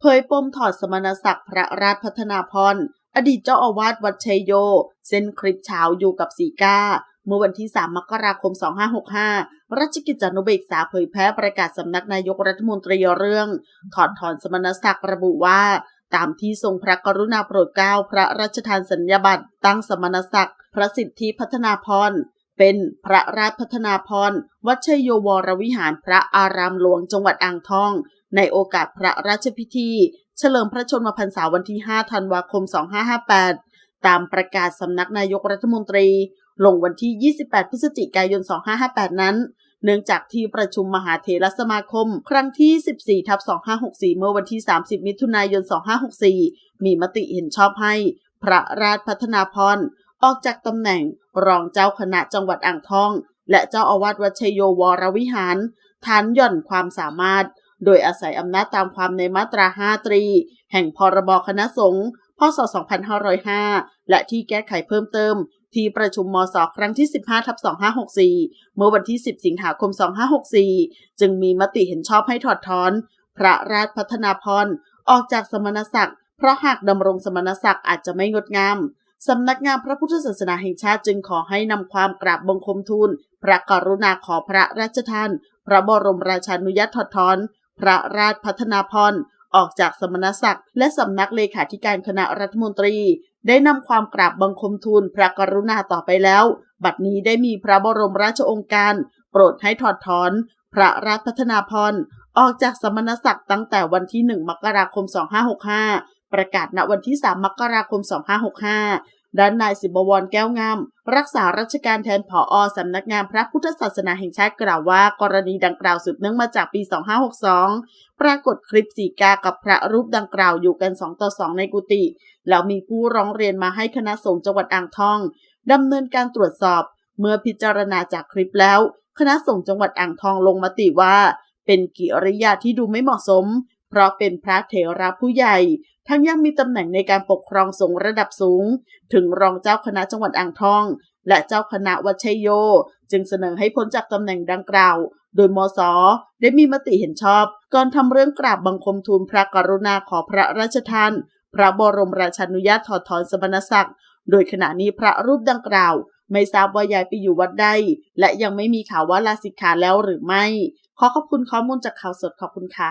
เผยปมถอดสมณศักดิ์พระราชพัฒนาพรอดีตเจ้าอาวาสวัดชัยโย เส้นคลิปเช้าอยู่กับสีกาเมื่อวันที่ 3 มกราคม 2565ราชกิจจานุเบกษาเผยแพร่ประกาศสำนักนายกรัฐมนตรีเรื่อง ถอดถอนสมณศักดิ์ระบุว่าตามที่ทรงพระกรุณาโปรดเกล้าพระราชทานสัญญาบัตรตั้งสมณศักดิ์พระสิทธิพัฒนาพรเป็นพระราชพัฒนาพรวัดชัยโยวรวิหารพระอารามหลวงจังหวัดอ่างทอง ในโอกาสพระราชพิธี เฉลิมพระชนมพรรษาวันที่ 5 ธันวาคม 2558 ตามประกาศสำนักนายกรัฐมนตรี ลงวันที่ 28 พฤศจิกายน 2558 นั้น เนื่องจากที่ประชุมมหาเถรสมาคม ครั้งที่ 14ทับ2564 เมื่อวันที่ 30 มิถุนายน 2564 มีมติเห็นชอบให้ พระราชพัฒนาพรออกจากตำแหน่งรองเจ้าคณะจังหวัดอ่างทอง และเจ้าอาวาสวัดชัยโยวรวิหาร ฐานหย่อนความสามารถ โดยอาศัยอำนาจตามความในมาตรา 5 ตรี แห่งพรบคณะสงฆ์พศ 2505 และที่แก้ไขเพิ่มเติม ที่ประชุมมศครั้งที่ 15ทับ2564 เมื่อวันที่ 10 สิงหาคม 2564 จึงมีมติเห็นชอบให้ถอดถอน พระราชพัฒนาพรออกจากสมณศักดิ์เพราะหากดำรงสมณศักดิ์อาจจะไม่งดงามสำนักงานพระพุทธศาสนาแห่งชาติจึงขอให้นำความกราบบังคมทูล พระกรุณาขอพระราชทาน พระบรมราชานุญาตถอดถอน พระราชพัฒนาพรออกจากสมณศักดิ์และสำนักเลขาธิการคณะรัฐมนตรี ได้นำความกราบบังคมทูลพระกรุณาต่อไปแล้ว บัดนี้ได้มีพระบรมราชองค์การ โปรดให้ถอดถอน พระราชพัฒนาพรออกจากสมณศักดิ์ตั้งแต่วันที่ 1 มกราคม 2565 ประกาศณวันที่ 3 มกราคม 2565 ด้านนายสิบวรแก้วงาม รักษาราชการแทนผออสำนักงานพระพุทธศาสนาแห่งชาติกล่าวว่า กรณีดังกล่าวสืบเนื่องมาจากปี 2562 ปรากฏคลิปสีกากับพระรูปดังกล่าวอยู่กัน 2 ต่อ 2 ในกุฏิแล้วมีผู้ร้องเรียนมาให้คณะสงฆ์จังหวัดอ่างทองดำเนินการตรวจสอบ เมื่อพิจารณาจากคลิปแล้ว คณะสงฆ์จังหวัดอ่างทองลงมติว่า เป็นกิริยาที่ดูไม่เหมาะสม เพราะเป็นพระเถระผู้ใหญ่ ทั้งยังมีตำแหน่งในการปกครองสงฆ์ระดับสูง ถึงรองเจ้าคณะจังหวัดอ่างทอง และเจ้าคณะวัดชัยโย จึงเสนอให้พ้นจากตำแหน่งดังกล่าว โดยมสได้มีมติเห็นชอบ ก่อนทำเรื่องกราบบังคมทูลพระกรุณาขอพระราชทานพระบรมราชานุญาตถอดถอนสมณศักดิ์ โดยขณะนี้พระรูปดังกล่าว ไม่ทราบว่าย้ายไปอยู่วัดใดและยังไม่มีข่าวว่าลาสิกขาแล้วหรือไม่ ขอขอบคุณข้อมูลจากข่าวสดขอบคุณค่ะ